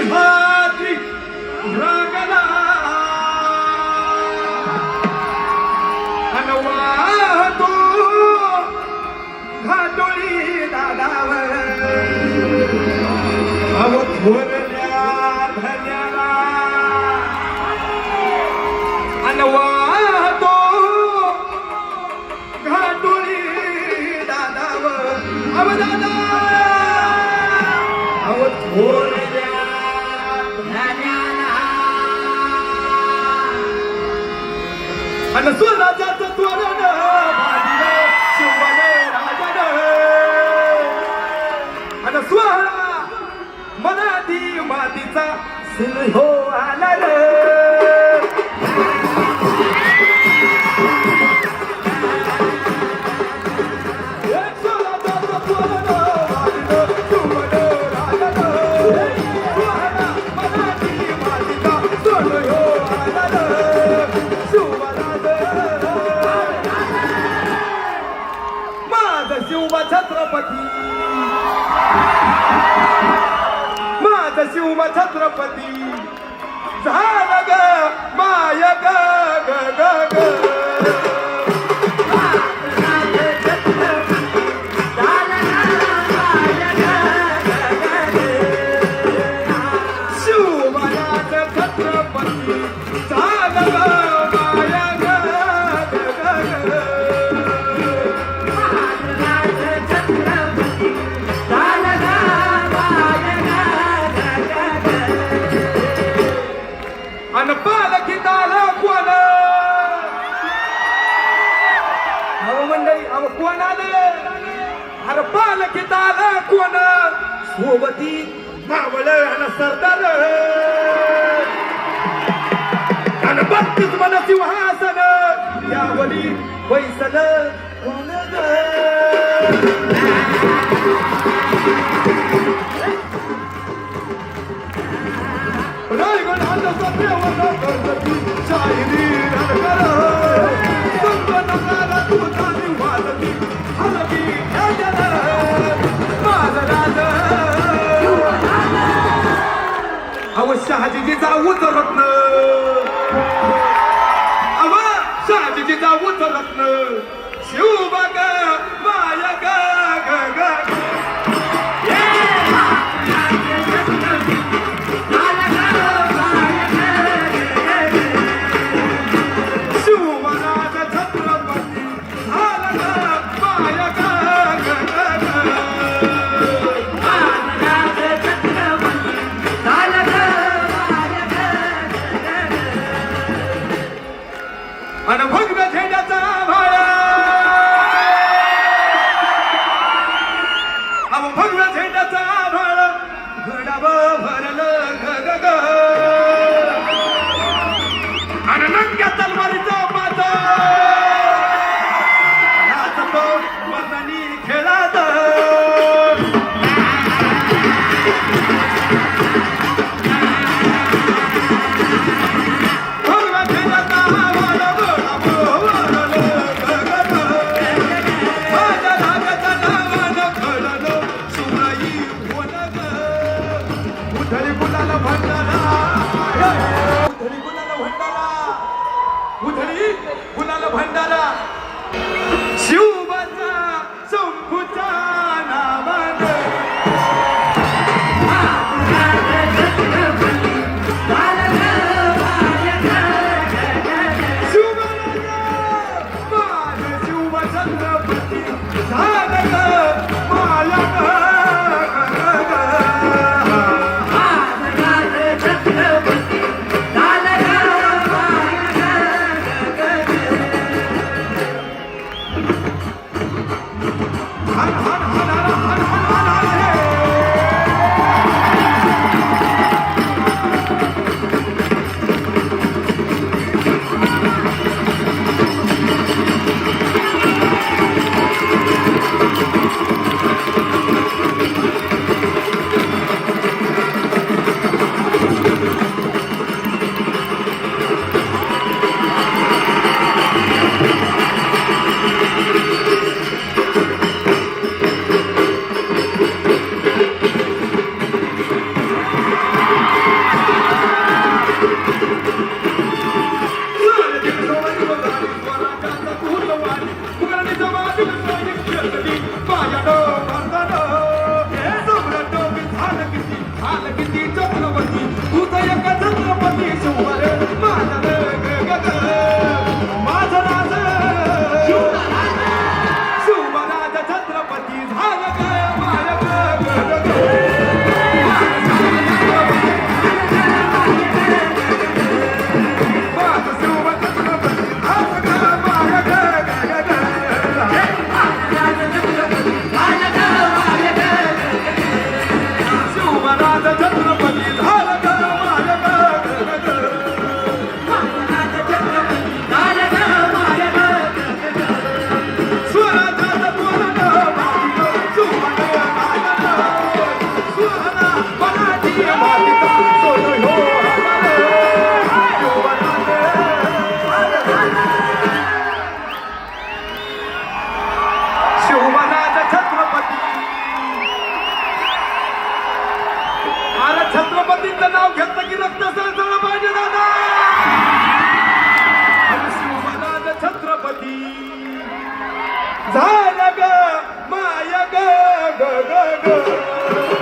सह्याद्री भ्रगला अनवादो घाटोळी दादावर. अवधोरल्या धन्याला. अनवादो घाटोळी दादावर. अवदादा अवधोर मातीचा सिल्हो आला रे. शिवम छत्रपती झालं ग माय ग ग ग कोण सोबती मावळ आणि सरदार. आणि बत्तीस मन सिंहासन त्यावरी पैसन अव शहाजीचा उतरत्न अव शहाजीचा उतरत्न शिवबाग माया ग. झेंडाचा आभाळ घडावा भरलं ग. Chicago!